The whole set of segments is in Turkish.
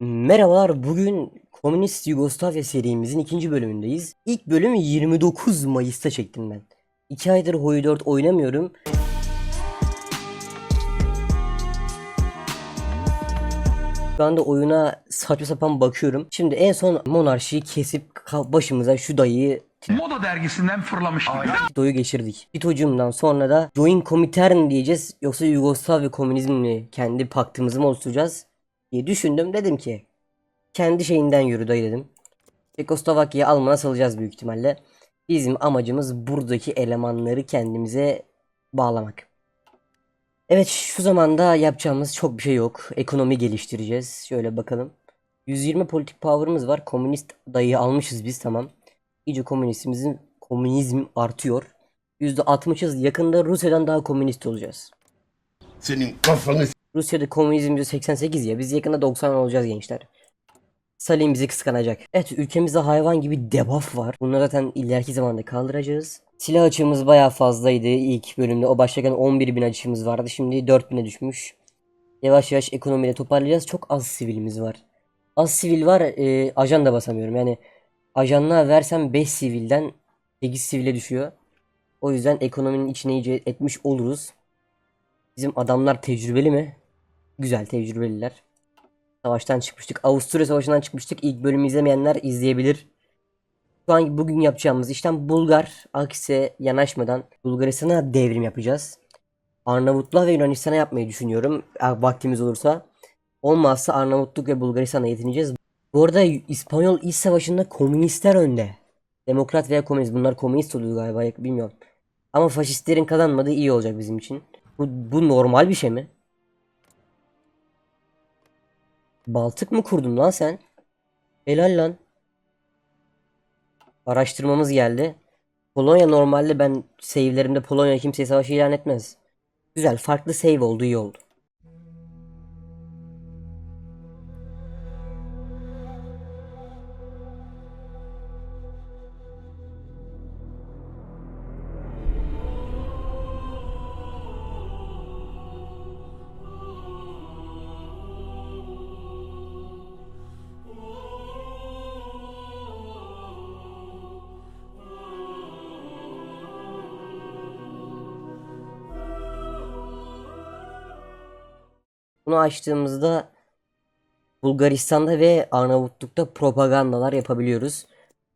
Merhabalar, bugün Komünist Yugoslavya serimizin ikinci bölümündeyiz. İlk bölümü 29 Mayıs'ta çektim ben. 2 aydır Hoi 4 oynamıyorum. Şu anda oyuna saçma sapan bakıyorum. Şimdi en son monarşiyi kesip başımıza şu dayıyı Moda dergisinden fırlamıştım. Tito'yu geçirdik. Tito'cumdan sonra da Join Komintern diyeceğiz yoksa Yugoslavya komünizmini kendi paktımızı mı oluşturacağız diye düşündüm. Dedim ki kendi şeyinden yürü dayı dedim. Çekoslovakya'yı Alman'a salacağız büyük ihtimalle. Bizim amacımız buradaki elemanları kendimize bağlamak. Evet şu zamanda yapacağımız çok bir şey yok. Ekonomi geliştireceğiz. Şöyle bakalım. 120 politik power'ımız var. Komünist dayıyı almışız biz tamam. İyice komünizmimizin komünizm artıyor. %60'ız yakında Rusya'dan daha komünist olacağız. Senin kafanı Rusya'da komünizm %88 ya biz yakında 90 olacağız gençler. Stalin bizi kıskanacak. Evet ülkemizde hayvan gibi debuff var. Bunları zaten ileriki zamanda kaldıracağız. Silah açığımız bayağı fazlaydı ilk bölümde. O başlarken 11 bin açığımız vardı. Şimdi 4000'e düşmüş. Yavaş yavaş ekonomiyle toparlayacağız. Çok az sivilimiz var. Az sivil var. E, ajan da basamıyorum. Yani ajanlığa versem 5 sivilden 8 sivile düşüyor. O yüzden ekonominin içine iyice etmiş oluruz. Bizim adamlar tecrübeli mi? Güzel tecrübeliler. Savaştan çıkmıştık. Avusturya Savaşı'ndan çıkmıştık. İlk bölümü izlemeyenler izleyebilir. Şu an bugün yapacağımız işlem Bulgar Akse yanaşmadan Bulgaristan'a devrim yapacağız. Arnavutluğa ve Yunanistan'a yapmayı düşünüyorum. Eğer vaktimiz olursa. Olmazsa Arnavutluk ve Bulgaristan'a yetineceğiz. Bu arada İspanyol İç Savaşı'nda komünistler önde. Demokrat veya komünist. Bunlar komünist oluyor galiba bilmiyorum. Ama faşistlerin kazanmadığı iyi olacak bizim için. Bu, bu normal bir şey mi? Baltık mı kurdun lan sen? Helal lan. Araştırmamız geldi. Polonya normalde ben save'lerimde Polonya kimseye savaş ilan etmez. Güzel farklı save oldu iyi oldu. Bunu açtığımızda Bulgaristan'da ve Arnavutluk'ta propagandalar yapabiliyoruz.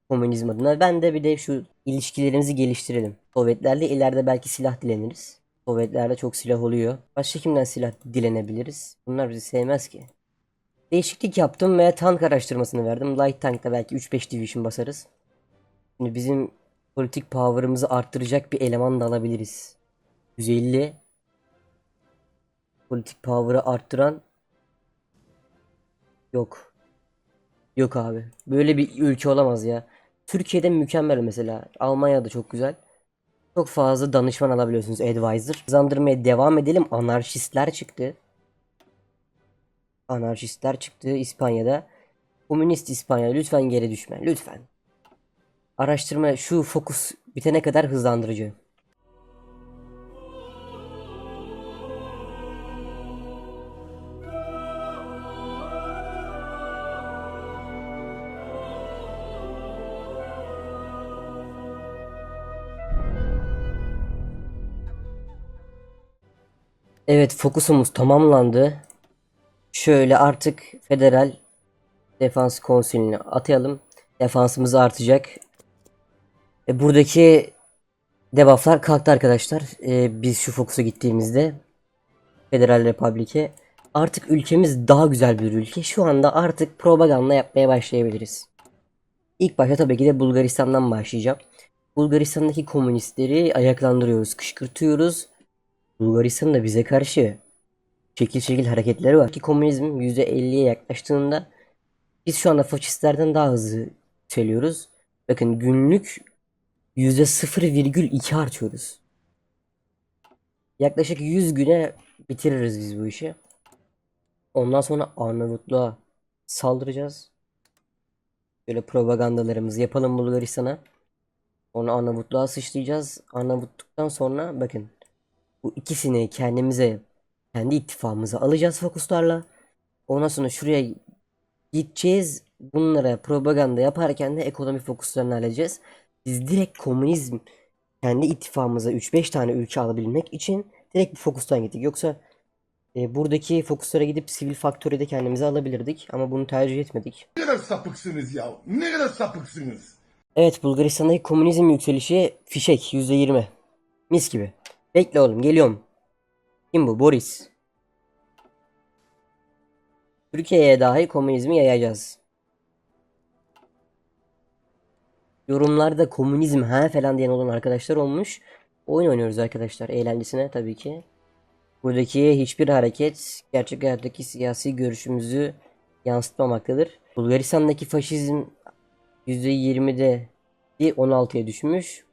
Komünizm adına. Ben de bir de şu ilişkilerimizi geliştirelim. Sovyetlerle ileride belki silah dileniriz. Sovyetlerde çok silah oluyor. Başka kimden silah dilenebiliriz? Bunlar bizi sevmez ki. Değişiklik yaptım ve tank araştırmasını verdim. Light tankta belki 3-5 division basarız. Şimdi bizim politik power'ımızı arttıracak bir eleman da alabiliriz. 150 politik power'ı arttıran yok. Yok abi. Böyle bir ülke olamaz ya. Türkiye'de mükemmel mesela. Almanya'da çok güzel. Çok fazla danışman alabiliyorsunuz advisor. Hızlandırmaya devam edelim. Anarşistler çıktı. Anarşistler çıktı İspanya'da. Komünist İspanya lütfen geri düşme. Lütfen. Araştırma şu fokus bitene kadar hızlandırıcı. Evet fokusumuz tamamlandı. Şöyle artık Federal Defans Konseyini atayalım. Defansımız artacak. E, buradaki debufflar kalktı arkadaşlar. E, biz şu fokusa gittiğimizde Federal Republik'e artık ülkemiz daha güzel bir ülke. Şu anda artık propaganda yapmaya başlayabiliriz. İlk başta tabii ki de Bulgaristan'dan başlayacağım. Bulgaristan'daki komünistleri ayaklandırıyoruz, kışkırtıyoruz. Bulgaristan da bize karşı şekil şekil hareketleri var. Ki komünizm %50'ye yaklaştığında biz şu anda faşistlerden daha hızlı yükseliyoruz. Bakın günlük %0,2 artıyoruz. Yaklaşık 100 güne bitiririz biz bu işi. Ondan sonra Arnavutluğa saldıracağız. Böyle propagandalarımızı yapalım Bulgaristan'a. Sonra Arnavutluğa sıçrayacağız. Arnavutluktan sonra bakın bu ikisini kendimize kendi ittifakımıza alacağız fokuslarla. Ondan sonra şuraya Gideceğiz bunlara propaganda yaparken de ekonomi fokuslarını halledeceğiz. Biz direkt komünizm kendi ittifakımıza 3-5 tane ülke alabilmek için direkt bu fokustan gittik. Yoksa e, buradaki fokuslara gidip sivil faktörü de kendimize alabilirdik ama bunu tercih etmedik. Ne kadar sapıksınız ya. Ne kadar sapıksınız. Evet Bulgaristan'daki komünizm yükselişi fişek %20. Mis gibi. Bekle oğlum geliyorum. Kim bu? Boris. Türkiye'ye dahi komünizmi yayacağız. Yorumlarda komünizm ha falan diyen olan arkadaşlar olmuş. Oyun oynuyoruz arkadaşlar eğlencesine tabii ki. Buradaki hiçbir hareket gerçek hayattaki siyasi görüşümüzü yansıtmamaktadır. Bulgaristan'daki faşizm %20'de bir 16'ya düşmüş.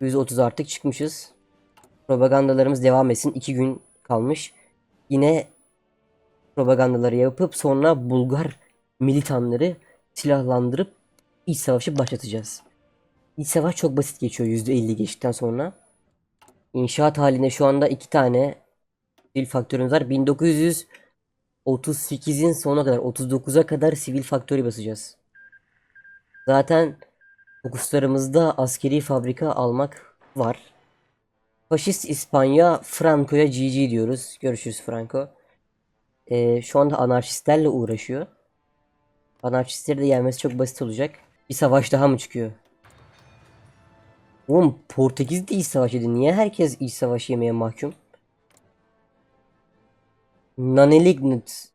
130 artık çıkmışız. Propagandalarımız devam etsin. 2 gün kalmış. Yine propagandaları yapıp sonra Bulgar militanları silahlandırıp iç savaşı başlatacağız. İç savaş çok basit geçiyor %50 geçtikten sonra. İnşaat halinde şu anda iki tane sivil faktörümüz var. 1938'in sonuna kadar 39'a kadar sivil faktörü basacağız. Zaten fokuslarımızda askeri fabrika almak var. Faşist İspanya Franco'ya GG diyoruz. Görüşürüz Franco. Ee, şu anda anarşistlerle uğraşıyor. Anarşistleri de yenmesi çok basit olacak. Bir savaş daha mı çıkıyor? Oğlum Portekiz de iç savaş yedi. Niye herkes iç savaş yemeye mahkum? Nonelignant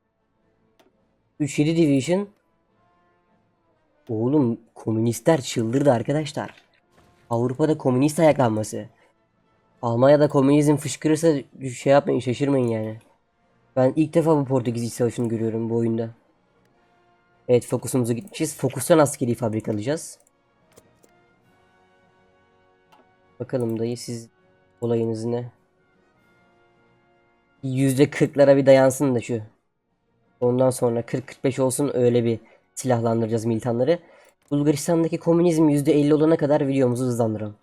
37 Division Oğlum komünistler çıldırdı arkadaşlar. Avrupa'da komünist ayaklanması. Almanya'da komünizm fışkırırsa şey yapmayın şaşırmayın yani. Ben ilk defa bu Portekiz İç Savaşı'nı görüyorum bu oyunda. Evet fokusumuzu gitmişiz. Fokustan askeri fabrika alacağız. Bakalım dayı siz olayınız ne? %40'lara bir dayansın da şu. Ondan sonra 40-45 olsun öyle bir silahlandıracağız militanları. Bulgaristan'daki komünizm %50 olana kadar videomuzu hızlandıralım.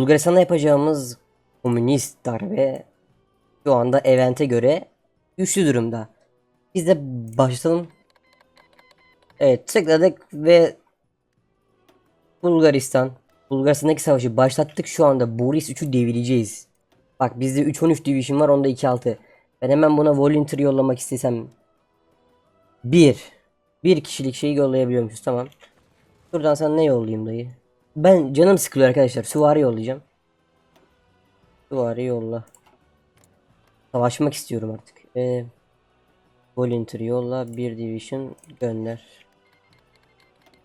Bulgaristan'da yapacağımız komünist darbe şu anda evente göre güçlü durumda. Biz de başlayalım. Evet tıkladık ve Bulgaristan. Bulgaristan'daki savaşı başlattık. Şu anda Boris 3'ü devireceğiz. Bak bizde 3-13 division var onda 2-6. Ben hemen buna volunteer yollamak istesem. 1. Bir kişilik şeyi yollayabiliyormuşuz tamam. Şuradan sana ne yollayayım dayı? Ben canım sıkılıyor arkadaşlar. Süvari yollayacağım. Süvari yolla. Savaşmak istiyorum artık. Ee, volunteer yolla. Bir division gönder.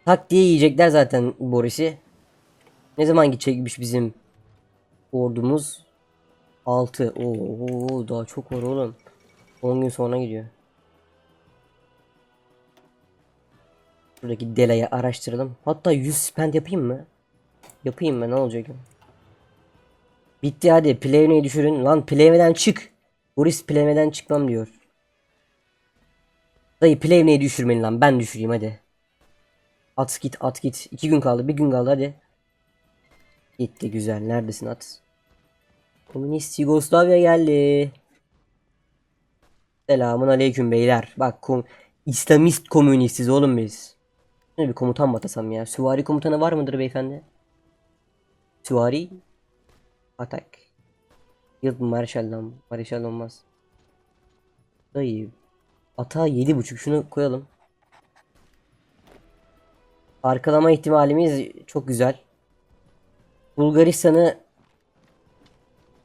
Tak diye yiyecekler zaten Boris'i. Ne zaman gidecekmiş bizim ordumuz? 6. Oo daha çok var oğlum. 10 gün sonra gidiyor. Buradaki Dela'yı araştıralım. Hatta 100 spend yapayım mı? Yapayım mı ne olacak? Bitti hadi Plevne'yi düşürün. Lan Plevne'den çık. Boris Plevne'den çıkmam diyor. Dayı Plevne'yi düşürmeyin lan ben düşüreyim hadi. At git at git. İki gün kaldı bir gün kaldı hadi. Gitti güzel neredesin at. Komünist Yugoslavya geldi. Selamun aleyküm beyler. Bak kom İslamist komünistiz oğlum biz. Şöyle bir komutan mı atasam ya? Süvari komutanı var mıdır beyefendi? Süvari atak. Yıl Marshall'dan. Marshall olmaz. Dayı. Ata 7.5 şunu koyalım. Arkalama ihtimalimiz çok güzel. Bulgaristan'ı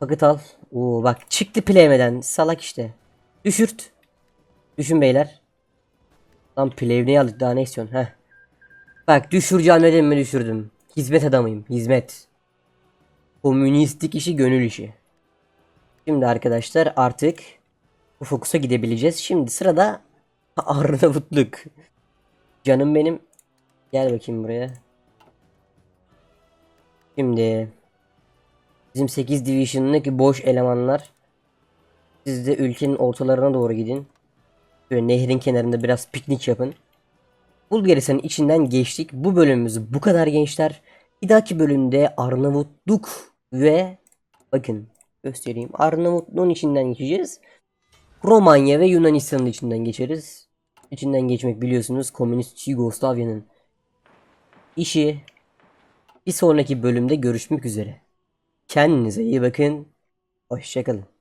Paket al. Oo bak çıktı play'meden. Salak işte. Düşürt. Düşün beyler. Lan play'ini aldık daha ne istiyorsun? Heh. Bak düşüreceğim dedim mi düşürdüm. Hizmet adamıyım. Hizmet. Komünistlik işi gönül işi. Şimdi arkadaşlar artık bu fokusa gidebileceğiz. Şimdi sırada Arnavutluk. Canım benim. Gel bakayım buraya. Şimdi bizim 8 Division'daki boş elemanlar siz de ülkenin ortalarına doğru gidin. Böyle nehrin kenarında biraz piknik yapın. Bulgaristan'ın içinden geçtik. Bu bölümümüz bu kadar gençler. Bir dahaki bölümde Arnavutluk ve bakın göstereyim. Arnavutluğun içinden geçeceğiz. Romanya ve Yunanistan'ın içinden geçeriz. İçinden geçmek biliyorsunuz komünist Yugoslavya'nın işi. Bir sonraki bölümde görüşmek üzere. Kendinize iyi bakın. Hoşçakalın.